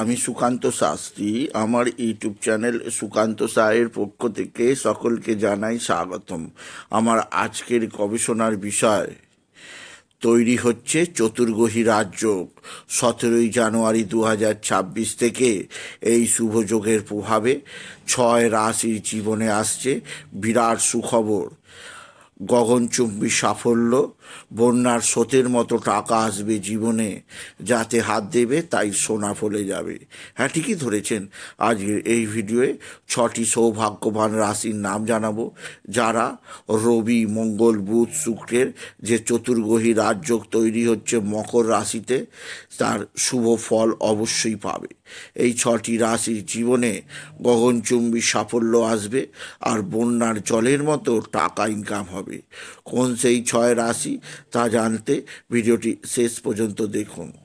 আমি সুকান্ত শাস্ত্রী। আমার YouTube channel Sukanta সায়ের পক্ষ থেকে সকলকে জানাই স্বাগতম। আমার আজকের গবেষণার বিষয় তৈরি হচ্ছে চতুর্গহী রাজযোগ সতেরোই জানুয়ারি দু ছাব্বিশ থেকে এই শুভযোগের প্রভাবে ছয় রাশির জীবনে আসছে বিরাট সুখবর। গগনচুম্বী সাফল্য, বন্যার স্রোতের মতো টাকা আসবে জীবনে, যাতে হাত দেবে তাই সোনা ফলে যাবে। হ্যাঁ ঠিকই ধরেছেন। আজকের এই ভিডিওয়ে ছটি সৌভাগ্যবান রাশির নাম জানাব, যারা রবি, মঙ্গল, বুধ, শুক্রের যে চতুর্গ্রহী রাজযোগ তৈরি হচ্ছে মকর রাশিতে, তার শুভ ফল অবশ্যই পাবে। এই ছটি রাশির জীবনে গগনচুম্বী সাফল্য আসবে আর বন্যার জলের মতো টাকা ইনকাম হবে। কোন সেই ছয় রাশি তা জানতে ভিডিওটি শেষ পর্যন্ত দেখুন।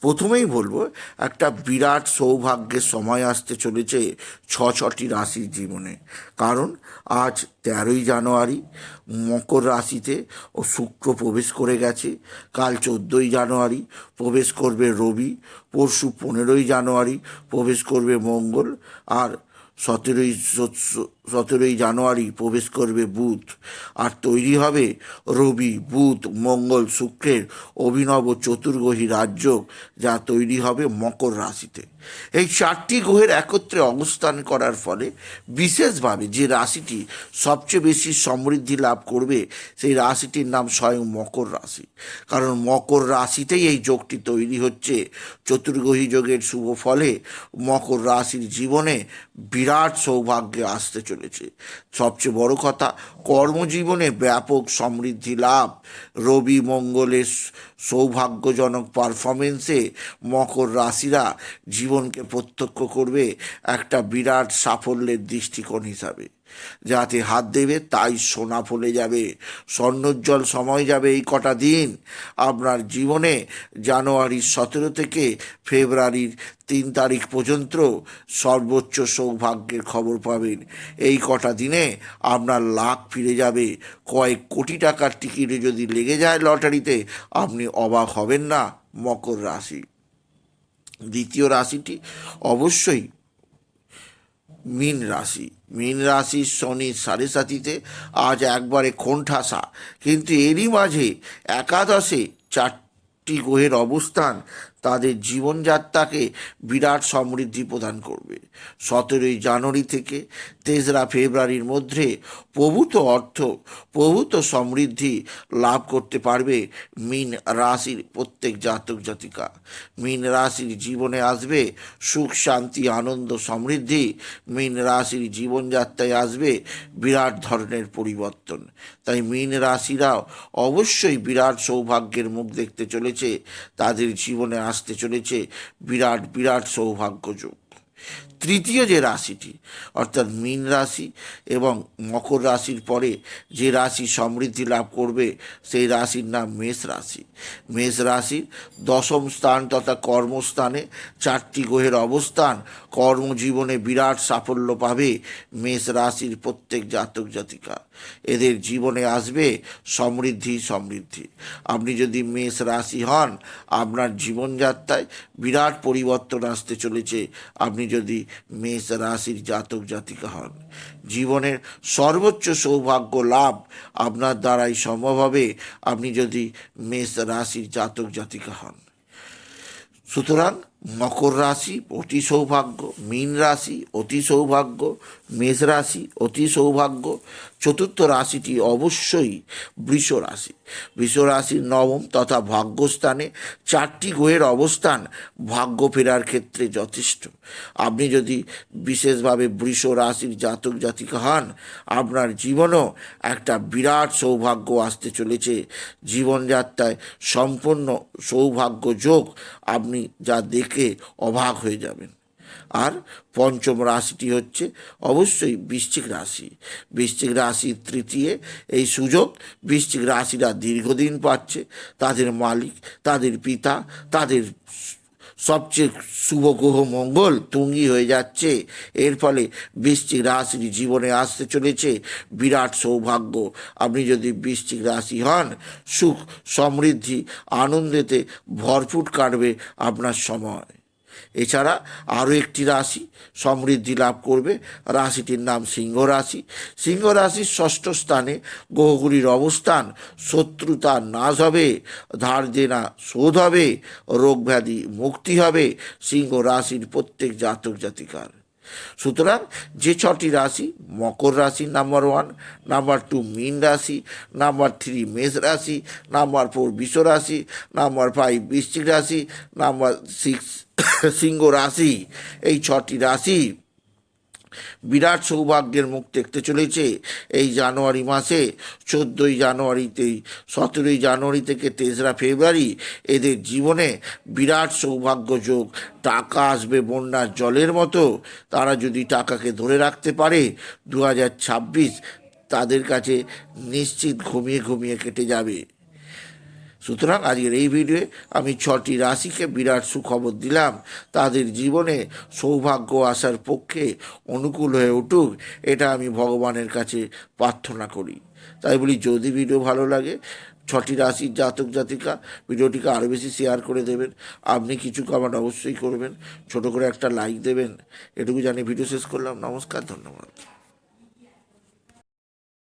প্রথমেই বলব, একটা বিরাট সৌভাগ্যের সময় আসতে চলেছে ছ, ছটি রাশির জীবনে। কারণ আজ তেরোই জানুয়ারি, মকর রাশিতে ও শুক্র প্রবেশ করে গেছে। কাল চোদ্দোই জানুয়ারি প্রবেশ করবে রবি, পরশু পনেরোই জানুয়ারি প্রবেশ করবে মঙ্গল, আর সতেরোই সতেরোই জানুয়ারি প্রবেশ করবে বুধ। আর তৈরি হবে রবি, বুধ, মঙ্গল, শুক্রের অভিনব চতুর্গ্রহী রাজ্য যা তৈরি হবে মকর রাশিতে। এই চারটি গ্রহের একত্রে অবস্থান করার ফলে বিশেষভাবে যে রাশিটি সবচেয়ে বেশি সমৃদ্ধি লাভ করবে, সেই রাশিটির নাম স্বয়ং মকর রাশি। কারণ মকর রাশিতেই এই যোগটি তৈরি হচ্ছে। চতুর্গ্রহী যোগের শুভ ফলে মকর রাশির জীবনে বিরাট সৌভাগ্যে আসতে চলেছে। সবচেয়ে বড় কথা, কর্মজীবনে ব্যাপক সমৃদ্ধি লাভ। রবি মঙ্গলের সৌভাগ্যজনক পারফরমেন্সে মকর রাশিরা জীবনকে প্রত্যক্ষ করবে একটা বিরাট সাফল্যের দৃষ্টিকোণ হিসাবে। যাতে হাত দেবে, তাই সোনা ফলে যাবে। স্বর্ণোজ্জ্বল সময় যাবে এই কটা দিন। আপনার জীবনে জানুয়ারির সতেরো থেকে ফেব্রুয়ারির তিন তারিখ পর্যন্ত সর্বোচ্চ সৌভাগ্যের খবর পাবেন। এই কটা দিনে আপনার লাখ ফিরে যাবে। কয়েক কোটি টাকার টিকিটে যদি লেগে যায় লটারিতে, আপনি অবাক হবেন না মকর রাশি। দ্বিতীয় রাশিটি অবশ্যই মীন রাশি। মীন রাশির শনি সাড়ে সাথীতে আজ একবারে কোণঠাসা। কিন্তু এরই মাঝে একাদশে চারটি গ্রহের অবস্থান তাদের জীবনযাত্রাকে বিরাট সমৃদ্ধি প্রদান করবে। সতেরোই জানুয়ারি থেকে তেসরা ফেব্রুয়ারির মধ্যে প্রভূত অর্থ, প্রভূত সমৃদ্ধি লাভ করতে পারবে মীন রাশির প্রত্যেক জাতক জাতিকা। মীন রাশির জীবনে আসবে সুখ, শান্তি, আনন্দ, সমৃদ্ধি। মীন রাশির জীবনযাত্রায় আসবে বিরাট ধরনের পরিবর্তন। তাই মীন রাশিরাও অবশ্যই বিরাট সৌভাগ্যের মুখ দেখতে চলেছে। তাদের জীবনে আসতে চলেছে। বিরাট বিরাট সৌভাগ্যযোগ। তৃতীয় যে রাশিটি, অর্থাৎ মীন রাশি এবং মকর রাশির পরে যে রাশি সমৃদ্ধি লাভ করবে, সেই রাশির নাম মেষ রাশি। মেষ রাশির দশম স্থান তথা কর্মস্থানে চারটি গ্রহের অবস্থান, কর্মজীবনে বিরাট সাফল্য পাবে মেষ রাশির প্রত্যেক জাতক জাতিকা। এদের জীবনে আসবে সমৃদ্ধি সমৃদ্ধি। আপনি যদি মেষ রাশি হন, আপনার জীবনযাত্রায় বিরাট পরিবর্তন আসতে চলেছে। আপনি যদি মেষ রাশির জাতক জাতিকা হন। জীবনের সর্বোচ্চ সৌভাগ্য লাভ আপনার দ্বারাই সম্ভব হবে, আপনি যদি মেষ রাশির জাতক জাতিকা হন। সুতরাং মকর রাশি, অতি সৌভাগ্য। মীন রাশি, অতি সৌভাগ্য। মেষ রাশি, অতি সৌভাগ্য। চতুর্থ রাশিটি অবশ্যই বৃষ রাশি। বৃষ রাশির নবম তথা ভাগ্যস্থানে চারটি গ্রহের অবস্থান ভাগ্য ফেরার ক্ষেত্রে যথেষ্ট। আপনি যদি বিশেষভাবে বৃষ রাশির জাতক জাতিকা হন, আপনার জীবনও একটা বিরাট সৌভাগ্য আসতে চলেছে। জীবনযাত্রায় সম্পূর্ণ সৌভাগ্য যোগ আপনি যা দেখে অবাক হয়ে যাবেন। আর পঞ্চম রাশিটি হচ্ছে অবশ্যই বৃশ্চিক রাশি। বৃশ্চিক রাশির তৃতীয় এই সুযোগ, বৃশ্চিক রাশিরা দীর্ঘদিন পাচ্ছে, তাদের মালিক, তাদের পিতা, তাদের সবচেয়ে শুভ গ্রহ মঙ্গল তুঙ্গি হয়ে যাচ্ছে। এর ফলে বৃশ্চিক রাশির জীবনে আসতে চলেছে। বিরাট সৌভাগ্য। আপনি যদি বৃশ্চিক রাশি হন, সুখ, সমৃদ্ধি, আনন্দেতে ভরপুর কাটবে আপনার সময়। এছাড়া আরও একটি রাশি সমৃদ্ধি লাভ করবে। রাশিটির নাম সিংহ রাশি। সিংহ রাশির ষষ্ঠ স্থানে গ্রহগুলির অবস্থান, শত্রুতা নাশ হবে, ধার দেনা শোধ হবে রোগব্যাধি মুক্তি হবে। সিংহ রাশির প্রত্যেক জাতক জাতিকার। সুতরাং যে ছটি রাশি, মকর রাশি নাম্বার ওয়ান, নাম্বার টু মীন রাশি, নাম্বার থ্রি মেষ রাশি, নাম্বার ফোর বিশ্ব রাশি, নাম্বার ফাইভ বৃশ্চিক রাশি, নাম্বার সিক্স সিংহ রাশি। এই ছটি রাশি বিরাট সৌভাগ্যের মুখ দেখতে চলেছে। এই জানুয়ারি মাসে চোদ্দোই জানুয়ারিতেই সতেরোই জানুয়ারি থেকে তেসরা ফেব্রুয়ারি এদের জীবনে বিরাট সৌভাগ্য যোগ। টাকা আসবে বন্যার জলের মতো। তারা যদি টাকাকে ধরে রাখতে পারে দু হাজার ছাব্বিশ তাদের কাছে নিশ্চিত ঘুমিয়ে ঘুমিয়ে কেটে যাবে। সুতরাং আজকের এই ভিডিওয়ে আমি ছটি রাশিকে বিরাট সুখবর দিলাম। তাদের জীবনে সৌভাগ্য আসার পক্ষে অনুকূল হয়ে উঠুক, এটা আমি ভগবানের কাছে প্রার্থনা করি। তাই বলি, যদি ভিডিও ভালো লাগে, ছটি রাশির জাতক জাতিকা ভিডিওটিকে আরও বেশি শেয়ার করে দেবেন। আপনি কিছু কমেন্ট অবশ্যই করবেন, ছোট করে একটা লাইক দেবেন। এটুকু জানি ভিডিও শেষ করলাম। নমস্কার, ধন্যবাদ।